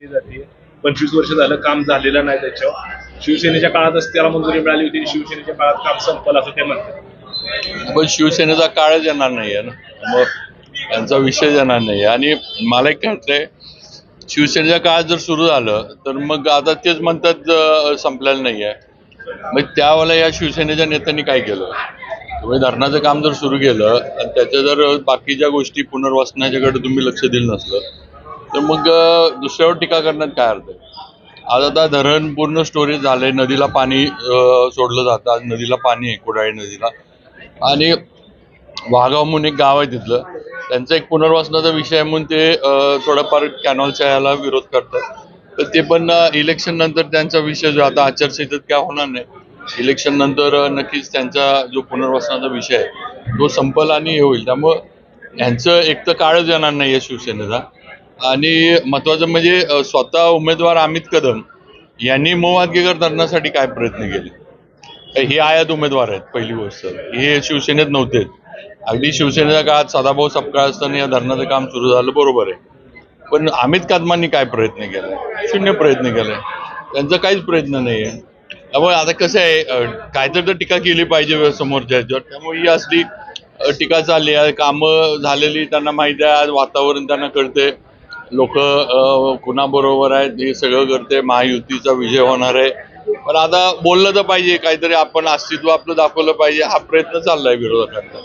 जाते. पंचवीस वर्ष झालं काम झालेलं नाही त्याच्यावर. शिवसेनेच्या काळातच त्याला मंजुरी मिळाली होती शिवसेनेच्या काळात काम संपलं असं ते म्हणतात. पण शिवसेनेचा काळच येणार नाहीये ना. मग त्यांचा विषय येणार नाही आणि मला एक वाटतंय शिवसेनेच्या काळात जर सुरू झालं तर मग आता तेच म्हणतात अं, संपलेलं नाहीये. मग त्यावेळेला या शिवसेनेच्या नेत्यांनी काय केलं? तुम्ही धरणाचं काम जर सुरू केलं आणि त्याच्या जर बाकीच्या गोष्टी पुनर्वसनाच्याकडे तुम्ही लक्ष दिलं नसलं तर मग दुसऱ्यावर टीका करण्यात काय अर्थ आहे? आज आता धरण पूर्ण स्टोरेज झालंय नदीला पाणी सोडलं जातं. आज नदीला पाणी आहे कुडाळी नदीला. आणि वाघाव म्हणून एक गाव आहे तिथलं. त्यांचा एक पुनर्वसनाचा विषय आहे म्हणून ते थोडंफार कॅनॉलच्या याला विरोध करतात. तर ते पण इलेक्शन नंतर त्यांचा विषय जो आता आचारसंहितेत काय होणार नाही. इलेक्शन नंतर नक्कीच त्यांचा जो पुनर्वसनाचा विषय आहे तो संपल आणि हे होईल. त्यामुळं यांचं एक तर काळच येणार नाही आहे शिवसेनेचा आणि महत्वाचं म्हणजे स्वतः उमेदवार अमित कदम यांनी मोहातगेकर धरणासाठी काय प्रयत्न केले? हे आयात उमेदवार आहेत पहिली गोष्ट. हे शिवसेनेत नव्हते. अगदी शिवसेनेच्या काळात सदाभाऊ सपकाळ असताना या धरणाचं काम सुरू झालं बरोबर आहे. पण अमित कदमांनी काय प्रयत्न केला? शून्य प्रयत्न केला. त्यांचा काहीच प्रयत्न नाही आहे त्यामुळे आता कसं आहे काहीतरी तर टीका केली पाहिजे समोरच्या ह्याच्यावर. त्यामुळे ही असली टीका चालली आहे. कामं झालेली त्यांना माहिती आहे आज वातावरण त्यांना कळते लोक कुणाबरोबर आहेत हे सगळं करते महायुतीचा विजय होणार आहे. पण आता बोललं तर पाहिजे काहीतरी आपण अस्तित्व आपलं दाखवलं पाहिजे हा प्रयत्न चाललाय विरोधकांचा.